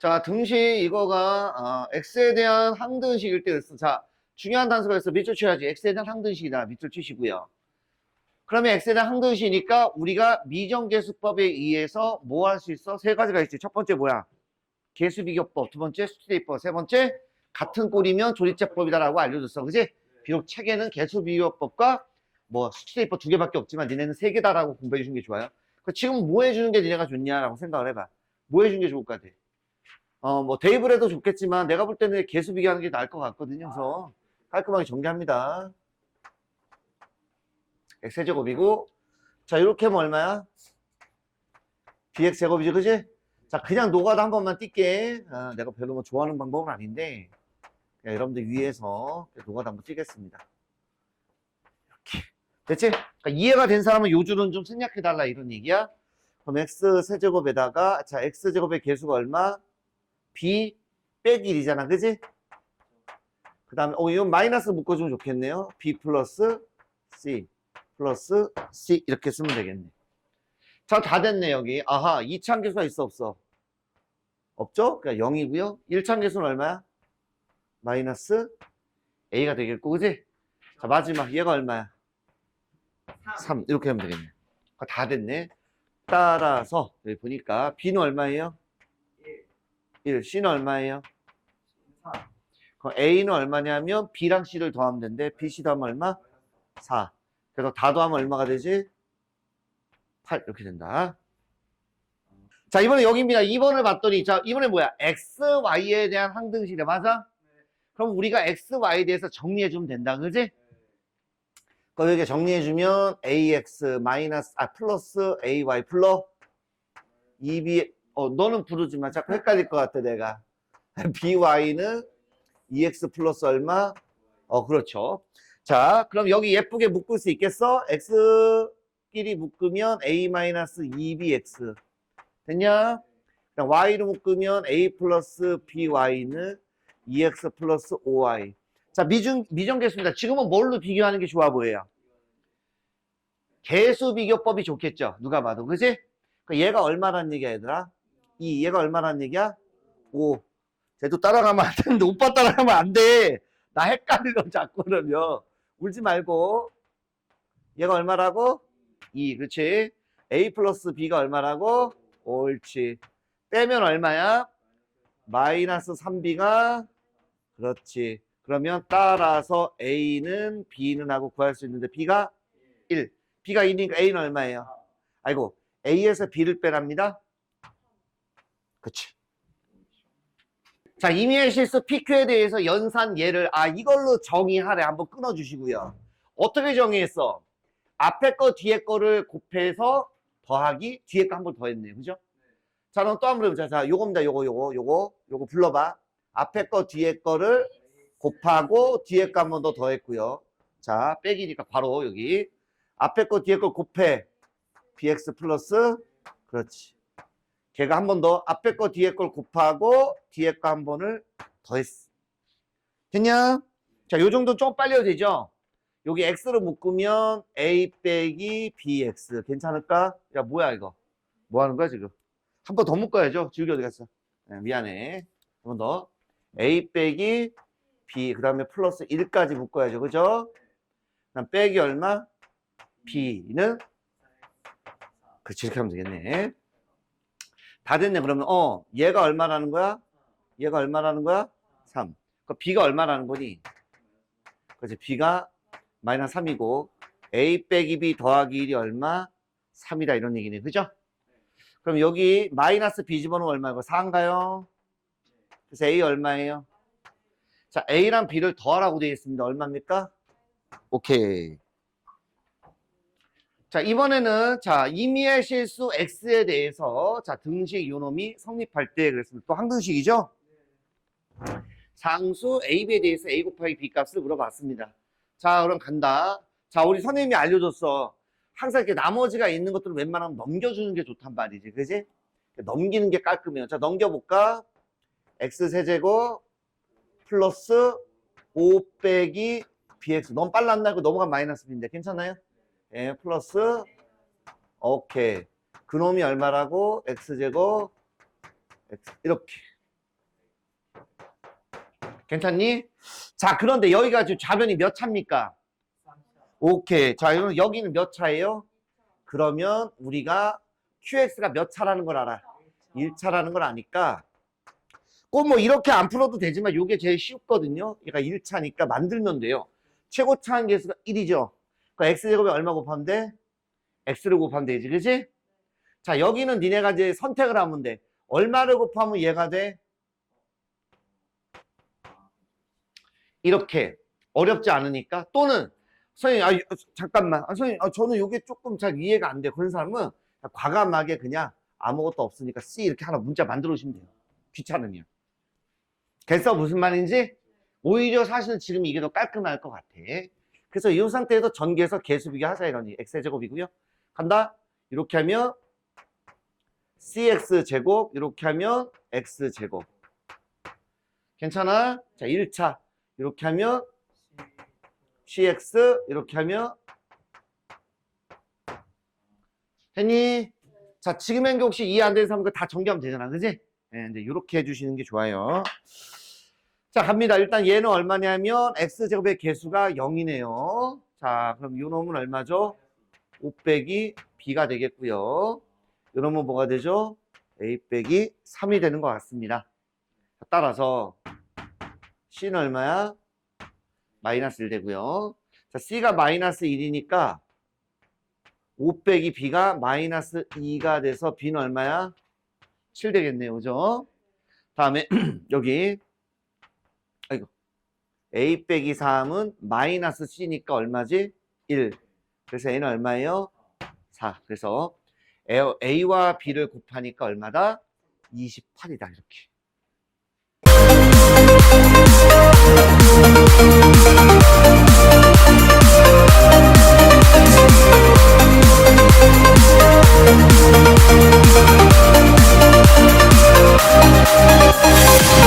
자, 등식 이거가 어, x에 대한 항등식일 때 있어. 자, 중요한 단서가 있어. 밑줄 쳐야지. x에 대한 항등식이다. 밑줄 치시고요. 그러면 x에 대한 항등식이니까 우리가 미정계수법에 의해서 뭐 할 수 있어? 세 가지가 있지. 첫 번째 뭐야? 계수비교법. 두 번째 수치대입법. 세 번째 같은 꼴이면 조립제법이다라고 알려줬어. 그지? 비록 책에는 계수비교법과 뭐 수치대입법 두 개밖에 없지만 니네는 세 개다라고 공부해 주는 게 좋아요. 그 지금 뭐 해주는 게 니네가 좋냐라고 생각을 해봐. 뭐 해주는 게 좋을 것 같아? 어, 뭐 대입을 해도 좋겠지만 내가 볼 때는 계수 비교하는 게 나을 것 같거든요. 그래서 깔끔하게 정리합니다. x제곱이고 자 이렇게 하면 얼마야? bx제곱이지 그지? 자 그냥 노가다 한 번만 뛸게 아, 내가 별로 뭐 좋아하는 방법은 아닌데 여러분들 위해서 노가다 한번 뛰겠습니다. 이렇게 됐지? 그러니까 이해가 된 사람은 요 줄은 좀 생략해달라 이런 얘기야. 그럼 x 세제곱에다가 자 x제곱의 개수가 얼마? B 빼기 1이잖아 그지? 그 다음에 어 이건 마이너스 묶어주면 좋겠네요. b 플러스 c 플러스 c 이렇게 쓰면 되겠네. 자 다 됐네 여기. 아하 이차함계수가 있어 없어? 없죠? 그러니까 0이고요. 1차함계수는 얼마야? 마이너스 a가 되겠고 그지? 자 마지막 얘가 얼마야? 3 이렇게 하면 되겠네. 아, 다 됐네. 따라서 여기 보니까 b는 얼마예요? 1. c는 얼마예요? 그럼 a는 얼마냐면 b랑 c를 더하면 되는데 b, c 더하면 얼마? 4. 그래서 다 더하면 얼마가 되지? 8 이렇게 된다. 자 이번에 여기입니다. 2번을 봤더니 자 이번에 뭐야? x, y에 대한 항등식이래 맞아? 그럼 우리가 x, y에 대해서 정리해주면 된다. 그지? 그럼 여기 정리해주면 ax 마이너스 아 플러스 ay 플러 2b 어 너는 부르지 마 자꾸 헷갈릴 것 같아 내가. By는 2x 플러스 얼마? 어 그렇죠. 자 그럼 여기 예쁘게 묶을 수 있겠어? X끼리 묶으면 a 마이너스 2bx 됐냐? 그냥 y로 묶으면 a 플러스 by는 2x 플러스 5y 자 미중 미정계수입니다. 지금은 뭘로 비교하는 게 좋아 보여요? 개수 비교법이 좋겠죠. 누가 봐도. 그지? 그 얘가 얼마란 얘기야, 얘들아? 이 얘가 얼마란 얘기야? 5. 쟤도 따라가면 안 되는데 오빠 따라가면 안 돼. 나 헷갈려 자꾸 그러면. 울지 말고. 얘가 얼마라고? 2. 그렇지? A 플러스 B가 얼마라고? 옳지. 빼면 얼마야? 마이너스 3B가 그렇지. 그러면 따라서 A는 B는 하고 구할 수 있는데 B가 1. B가 2니까 A는 얼마예요? 아이고, A에서 B를 빼랍니다. 그치. 자, 임의의 실수 PQ에 대해서 연산 예를, 아, 이걸로 정의하래. 한번 끊어주시고요. 어떻게 정의했어? 앞에 거, 뒤에 거를 곱해서 더하기, 뒤에 거 한 번 더 했네요. 그죠? 자, 그럼 또 한 번 해보자. 자, 요겁니다. 요거, 요거, 요거, 요거 불러봐. 앞에 거, 뒤에 거를 곱하고, 뒤에 거 한 번 더 더했고요. 자, 빼기니까 바로 여기. 앞에 거 뒤에 거 곱해 bx 플러스 그렇지 걔가 한 번 더 앞에 거 뒤에 걸 곱하고 뒤에 거 한 번을 더했어 됐냐? 자, 요 정도 좀 빨리 해도 되죠? 여기 x로 묶으면 a 빼기 bx 괜찮을까? 야 뭐야 이거 뭐 하는 거야 지금 한 번 더 묶어야죠 지우개 어디 갔어? 네, 미안해 한 번 더 a 빼기 b 그 다음에 플러스 1까지 묶어야죠 그죠? 그다음 빼기 얼마? B는 그렇지 이렇게 하면 되겠네 다 됐네 그러면 어 얘가 얼마라는 거야? 얘가 얼마라는 거야? 3 그 B가 얼마라는 거니? 그렇지 B가 마이너스 3이고 A 빼기 B 더하기 1이 얼마? 3이다 이런 얘기네 그죠? 그럼 여기 마이너스 B 집어넣으면 얼마고 4인가요? 그래서 A 얼마예요? 자 A랑 B를 더하라고 되어 있습니다 얼마입니까? 오케이 자, 이번에는 자, 임의의 실수 x에 대해서 자, 등식 요놈이 성립할 때 그랬습니다. 또 항등식이죠? 상수 ab에 대해서 a 곱하기 b 값을 물어봤습니다. 자, 그럼 간다. 자, 우리 선생님이 알려줬어. 항상 이렇게 나머지가 있는 것들을 웬만하면 넘겨주는 게 좋단 말이지. 그지? 넘기는 게 깔끔해요. 자, 넘겨볼까? x 세제곱 플러스 5 빼기 bx. 너무 빨랐나? 그 넘어가면 마이너스 b인데. 괜찮아요? 예, 플러스 오케이 그놈이 얼마라고 x제곱 x 이렇게 괜찮니? 자, 그런데 여기가 지금 좌변이 몇 차입니까? 오케이. 자, 그럼 여기는 몇 차예요? 그러면 우리가 QX가 몇 차라는 걸 알아? 1차라는 걸 아니까 꼭 뭐 이렇게 안 풀어도 되지만 이게 제일 쉽거든요. 얘가 1차니까 만들면 돼요. 최고차 한 개수가 1이죠. 그러니까 X제곱이 얼마 곱하면 돼? X를 곱하면 되지, 그지? 자, 여기는 니네가 이제 선택을 하면 돼. 얼마를 곱하면 얘가 돼? 이렇게. 어렵지 않으니까. 또는 선생님 아 어, 잠깐만. 아, 선생님 아, 저는 이게 조금 잘 이해가 안 돼 그런 사람은 과감하게 그냥 아무것도 없으니까 C 이렇게 하나 문자 만들어 오시면 돼요. 귀찮으면. 됐어? 무슨 말인지? 오히려 사실은 지금 이게 더 깔끔할 것 같아 그래서 이 상태에서 전개해서 개수 비교 하자 이러니 x제곱이고요 간다 이렇게 하면 cx 제곱 이렇게 하면 x 제곱 괜찮아? 자 1차 이렇게 하면 cx 이렇게 하면 했니? 자 지금 한게 혹시 이해 안 되는 사람 다 정리하면 되잖아 그지? 네, 이제 이렇게 해주시는 게 좋아요 자 갑니다 일단 얘는 얼마냐면 x제곱의 개수가 0이네요 자 그럼 요 놈은 얼마죠? 5 빼기 b가 되겠고요 요 놈은 뭐가 되죠? a 빼기 3이 되는 것 같습니다 따라서 c는 얼마야? 마이너스 1 되고요. 자, C가 마이너스 1이니까 5 빼기 B가 마이너스 2가 돼서 B는 얼마야? 7 되겠네요. 그죠? 다음에 여기 a 빼기 3은 마이너스 c니까 얼마지? 1. 그래서 n 얼마예요? 4. 그래서 a와 b를 곱하니까 얼마다? 28이다 이렇게.